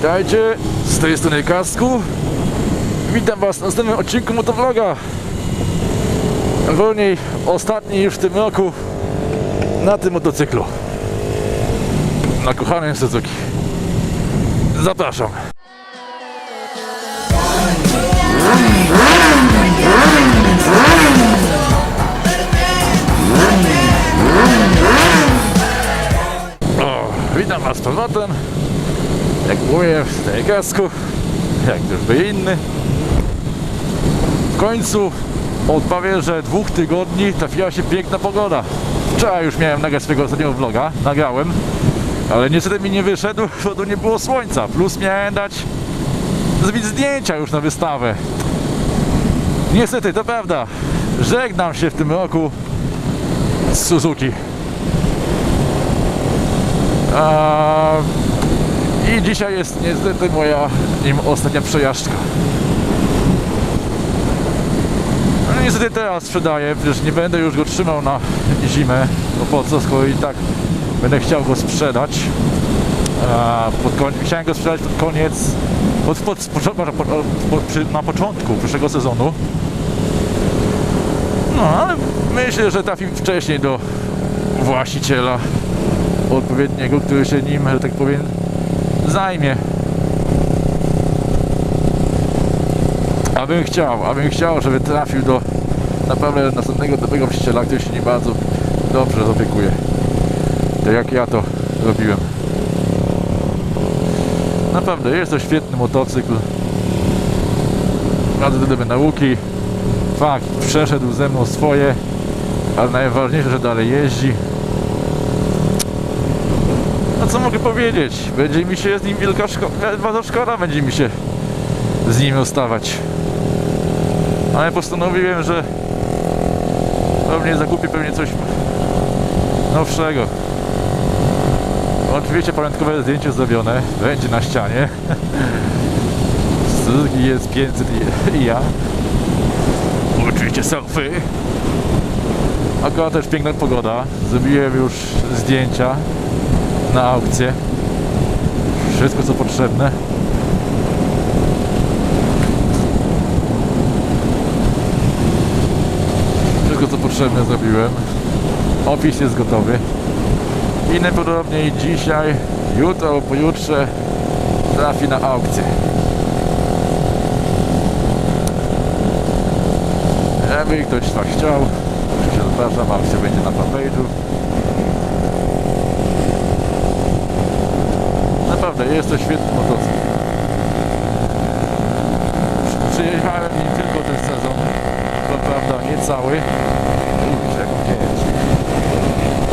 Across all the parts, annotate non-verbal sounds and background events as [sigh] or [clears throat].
Witajcie, z tej strony Kasku. Witam Was w następnym odcinku motovloga. Wolniej ostatni już w tym roku na tym motocyklu. Na kochanym Suzuki. Zapraszam. O, witam Was z powrotem. Jak mówię, w tej kasku, jak by inny. W końcu od że dwóch tygodni trafiła się piękna pogoda. Wczoraj już miałem nagrać swojego ostatniego vloga, nagrałem, ale niestety mi nie wyszedł, bo tu nie było słońca. Plus miałem dać zrobić zdjęcia już na wystawę. Niestety, to prawda, żegnam się w tym roku z Suzuki. A i dzisiaj jest niestety moja nim ostatnia przejażdżka. No niestety teraz sprzedaję, przecież nie będę już go trzymał na zimę, bo po co, skoro i tak będę chciał go sprzedać. Koń... Chciałem go sprzedać pod koniec, pod, pod, pod, na początku przyszłego sezonu. No, ale myślę, że trafi wcześniej do właściciela odpowiedniego, który się nim, że tak powiem, zajmie. Abym chciał, abym chciał, żeby trafił do naprawdę następnego dobrego właściciela, który się nim bardzo dobrze zaopiekuje. Tak jak ja to robiłem. Naprawdę, jest to świetny motocykl. Bardzo dobre nauki. Fakt, przeszedł ze mną swoje, ale najważniejsze, że dalej jeździ. Co mogę powiedzieć? Będzie mi się z nim wielka szkoda, szkoda będzie mi się z nim ustawać. Ale postanowiłem, że pewnie zakupię pewnie coś nowszego. Oczywiście pamiątkowe zdjęcie zrobione, będzie na ścianie. Suzuki jest 500 i- i ja. Oczywiście selfie. Akurat też piękna pogoda. Zrobiłem już zdjęcia na aukcję. Wszystko co potrzebne. Wszystko co potrzebne zrobiłem. Opis jest gotowy. I najprawdopodobniej dzisiaj, jutro pojutrze trafi na aukcję. Jakby ktoś tak chciał, oczywiście zapraszam, aukcja będzie na fanpage'u. Naprawdę, jest to świetny motocykl. Przyjechałem nim tylko ten sezon. To prawda, nie cały. Pięć.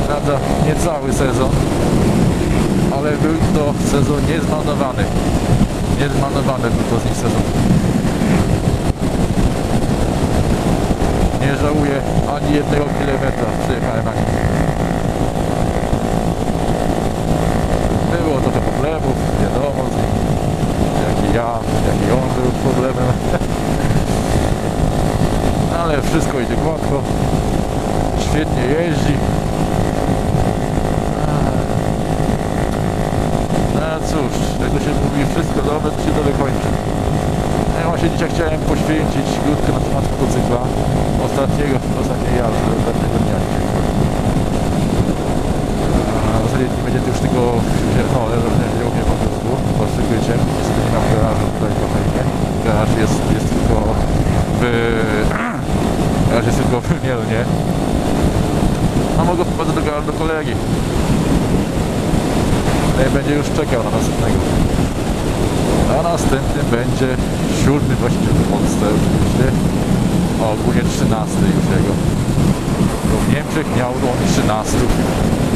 Prawda, nie cały sezon. Ale był to sezon niezmarnowany. Niezmarnowany był to z nim sezon. Nie żałuję ani jednego kilometra. Przyjechałem na nim. Było problemów, wiadomo, z nim, jak i ja, jak i on był problemem. [laughs] Ale wszystko idzie gładko, świetnie jeździ. No cóż, jak to się mówi, wszystko dobre, to się dobre kończy. Ja właśnie dzisiaj chciałem poświęcić krótko na temat motocykla ostatniego, ostatniej jazdy, ostatniego dnia dzisiaj. A w zasadzie nie będzie już tylko no, ale będzie u mnie po prostu pod przykryciem. Niestety nie mam garażu tutaj w Kochalinie. Garaż jest, jest tylko w... [clears throat] Garaż jest tylko w Mielnie. A mogę popatrzeć do garażu do kolegi. No i będzie już czekał na następnego. A następny będzie siódmy właściciel Polsce oczywiście. A ogólnie 13 już jego. W Niemczech miał on 13.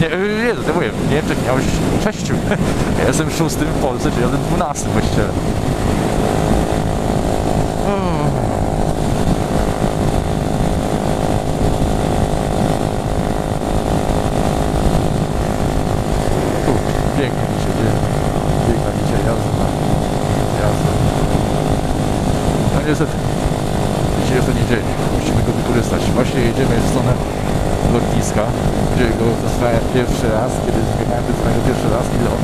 Nie, nie, to mówię, w Niemczech miał 6. [laughs] Ja jestem szóstym w Polsce, czyli jestem 12 właścicielem. U, Pięknie mi się dzieje. Piękna dzisiaj jazda. Jazda. No niestety. Dzisiaj jest to niedzień. Musimy go wykorzystać. Właśnie jedziemy w stronę lotniska, gdzie go dostałem pierwszy raz, kiedy do tego pierwszy raz, ile on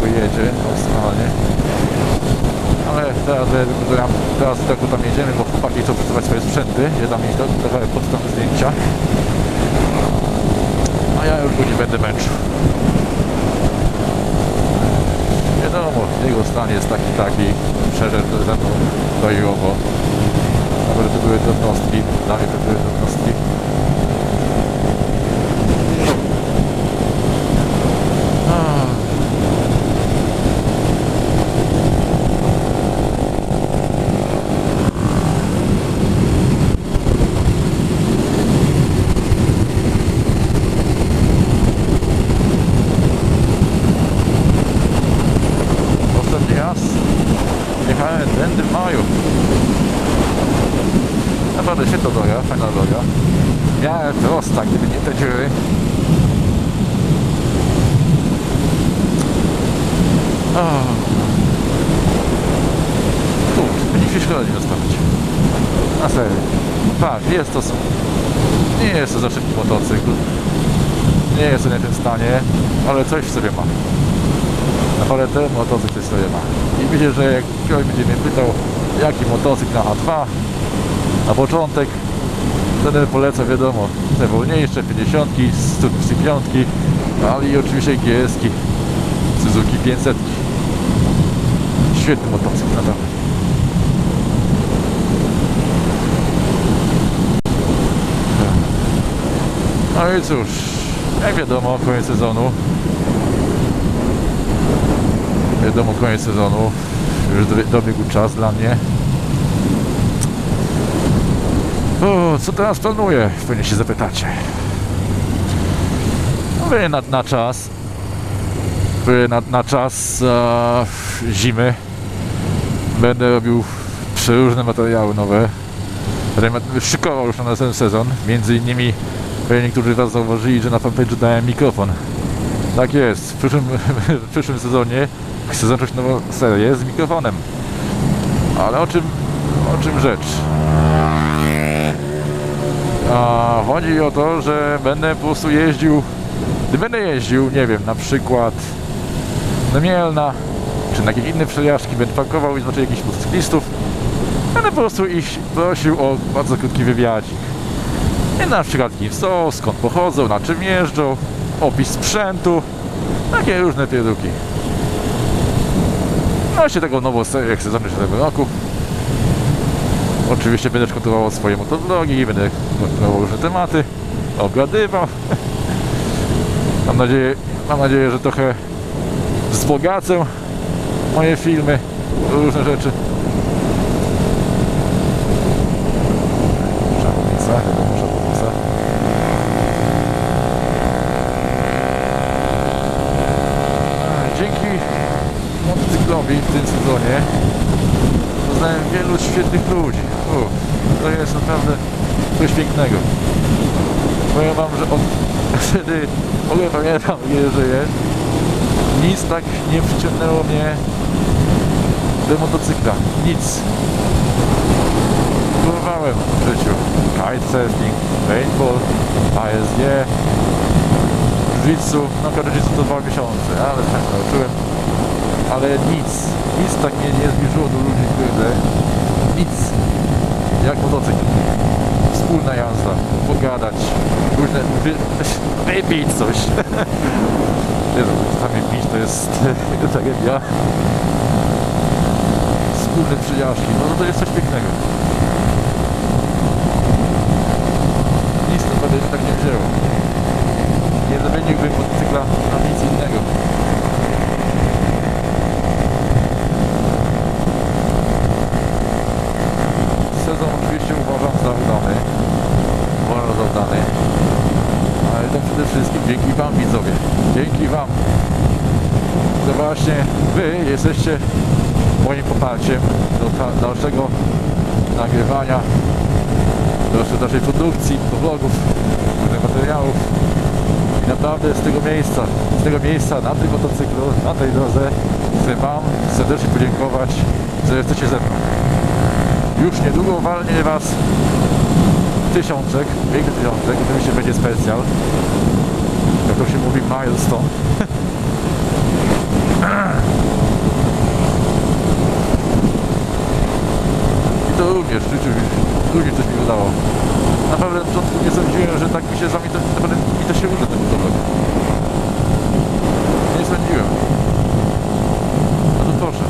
pojedzie maksymalnie. teraz, e, teraz, teraz tam jedziemy, bo chłopaki chcą przesuwać swoje sprzęty. Ja tam ich trochę podstawiam zdjęcia. A ja już go nie będę męczył. Wiadomo, jego stan jest taki, taki, to ze mną to i owo. Nawet to były drobnostki, dla mnie to były Naprawdę świetna droga, fajna droga. Miałem prosta, gdyby nie te dziury. Oh. Kurczę, nikt się szkoda nie zostawić. Na serio. Tak, jest to... Nie jest to za szybki motocykl. Nie jest to nie w tym stanie, ale coś w sobie ma. Naprawdę motocykl coś w sobie ma. I myślę, że jak ktoś będzie mnie pytał, jaki motocykl na A2, na początek, wtedy polecam wiadomo, te wolniejsze 50, 105, ale i oczywiście GS-ki, Suzuki 500. Świetny motocykl, naprawdę. No i cóż, jak wiadomo, koniec sezonu. Wiadomo, koniec sezonu. Już do- dobiegł czas dla mnie. O, co teraz planuję? Pewnie się zapytacie. Wy na, na czas. Wy na, na czas e, zimy. Będę robił przeróżne materiały nowe. Szykował już na następny sezon. Między innymi niektórzy Was zauważyli, że na fanpage'u dałem mikrofon. Tak jest. W przyszłym, [laughs] w przyszłym sezonie chcę zacząć nową serię z mikrofonem. Ale o czym, o czym rzecz? A chodzi o to, że będę po prostu jeździł, gdy będę jeździł, nie wiem, na przykład do Mielna, czy na jakieś inne przejażdżki, będę pakował i zobaczę jakichś motocyklistów, będę po prostu ich prosił o bardzo krótki wywiadzik. I na przykład kim są, skąd pochodzą, na czym jeżdżą, opis sprzętu, takie różne pierduki. No jeszcze taką nową serię chcę zacząć tym roku. Oczywiście będę kontynuował swoje motovlogi, będę kontynuował różne tematy, obgadywał. [laughs] Mam nadzieję, mam nadzieję, że trochę wzbogacę moje filmy, różne rzeczy. Dzięki motocyklowi w tym sezonie poznałem wielu świetnych ludzi. To jest naprawdę coś pięknego. Powiem wam, że od [laughs] wtedy w ogóle pamiętam, ile żyję. Nic tak nie wciągnęło mnie do motocykla. Nic. Próbowałem w życiu. Kitesurfing, paintball, ASG, jiu-jitsu. No jiu-jitsu to dwa miesiące, ale tak nauczyłem. Ale nic, nic tak mnie nie zbliżyło do ludzi, kurde. Nic. Jak motocykl. Wspólna jazda, pogadać, różne, wy, wypić coś. [laughs] Jezu, czasami pić to jest [laughs] tragedia. Wspólne przyjaźni, no to jest coś pięknego. Nic naprawdę tak nie wzięło. Nie zamieniłbym motocykla na nic innego. Sezon oczywiście za udany. Ale to przede wszystkim dzięki Wam widzowie. Dzięki Wam. To właśnie Wy jesteście moim poparciem do dalszego nagrywania, do naszej produkcji, do vlogów, różnych materiałów. I naprawdę z tego miejsca, z tego miejsca na tym motocyklu, na tej drodze chcę Wam serdecznie podziękować, że jesteście ze mną. Już niedługo walnie Was tysiączek, piękny tysiączek, oczywiście będzie specjal. Jak to się mówi, milestone. również w życiu ludzi coś mi udało. Naprawdę na początku nie sądziłem, że tak mi się z wami to, mi to się uda tak dobrze. Nie sądziłem. No to proszę.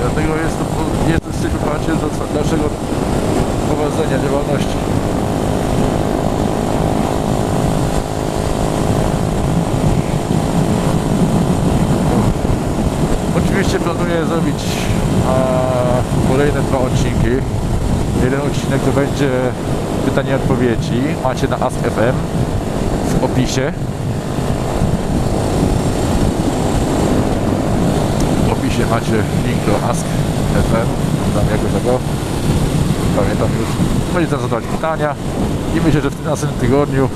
Dlatego jest to, jestem z tej poparcie do dalszego prowadzenia działalności. Oczywiście planuję zrobić kolejne dwa odcinki. Jeden odcinek to będzie pytanie i odpowiedzi. Macie na Ask FM w opisie. W opisie macie link do Ask FM. Tam jakoś tego. Pamiętam już. Tam zadawać pytania. I myślę, że w tym następnym tygodniu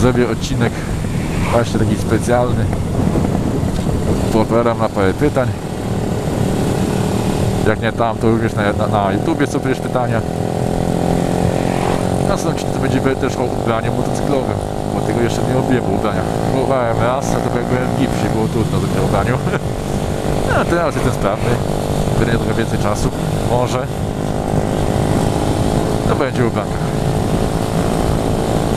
zrobię odcinek właśnie taki specjalny Odpowiadam na parę pytań. Jak nie tam, to również na, na, na YouTubie są przecież pytania. Następnie to będzie też o ubraniu motocyklowym, bo tego jeszcze nie robiłem o ubraniach. Próbowałem raz, a to jak byłem w gipsie, było trudno zrobić o ubraniu. [laughs] A teraz jestem sprawny. Będę trochę więcej czasu. Może. To będzie o ubraniach.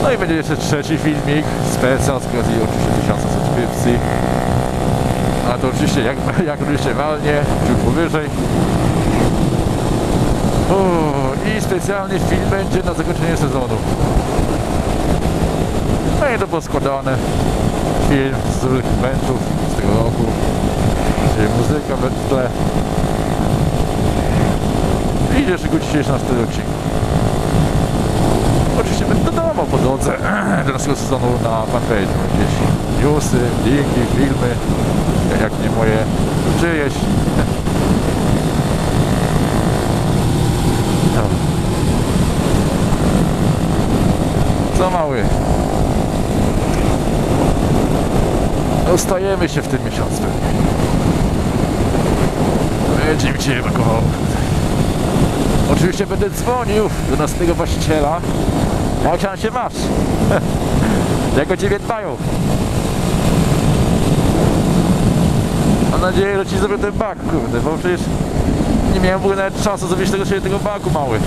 No i będzie jeszcze trzeci filmik. Specjal z okazji oczywiście tysiąca subskrypcji. To oczywiście jak, [laughs] jak walnie, ciut powyżej. O, I specjalny film będzie na zakończenie sezonu. No i to poskładane. Film z eventów z tego roku. Czyli muzyka w tle. I jeszcze go dzisiejszy na 4 odcinki. Oczywiście będę dodawał po drodze [clears throat] do naszego sezonu na fanpage'u jakieś newsy, linki, filmy, jak nie moje, czyjeś. No. Co mały? Dostajemy się w tym miesiącu. Będzie mi Cię. Oczywiście będę dzwonił do naszego właściciela. Jak się masz? [laughs] Jak o Ciebie dbają? Mam nadzieję, że Ci zrobię ten bak, kurde, bo przecież nie miałem w ogóle nawet czasu zrobić tego, sobie tego baku mały.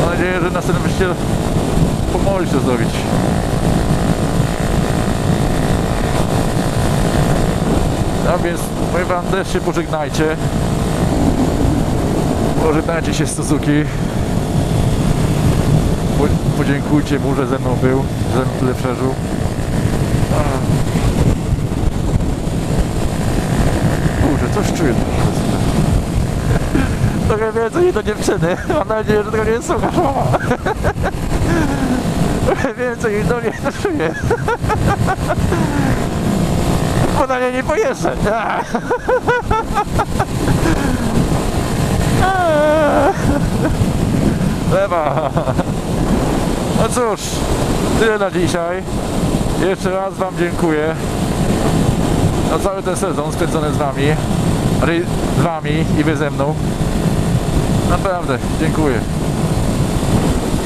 Mam nadzieję, że następnym właściciel pomoże się zrobić. No więc, powiem Wam, też się pożegnajcie. Pożegnajcie się z Suzuki. Po, podziękujcie mu, że ze mną był, że ze mną tyle przeżył. A. Kurczę, coś czuję trochę więcej niż do dziewczyny. Mam nadzieję, że tego nie słuchasz. Trochę więcej niż do mnie to czuję. Bo na nie nie pojeżdżę. Lewa. No cóż, tyle na dzisiaj. Jeszcze raz Wam dziękuję za cały ten sezon spędzony z Wami, z Wami i Wy ze mną. Naprawdę, dziękuję.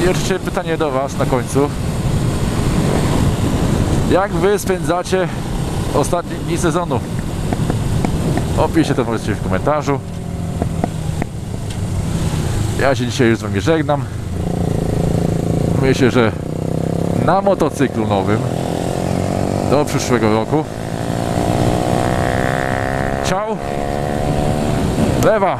I oczywiście pytanie do Was na końcu. Jak Wy spędzacie ostatnie dni sezonu? Opiszcie to możecie w komentarzu. Ja się dzisiaj już z Wami żegnam. Myślę, że na motocyklu nowym do przyszłego roku. Ciao. Lewa.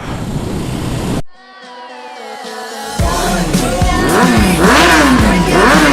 Yeah.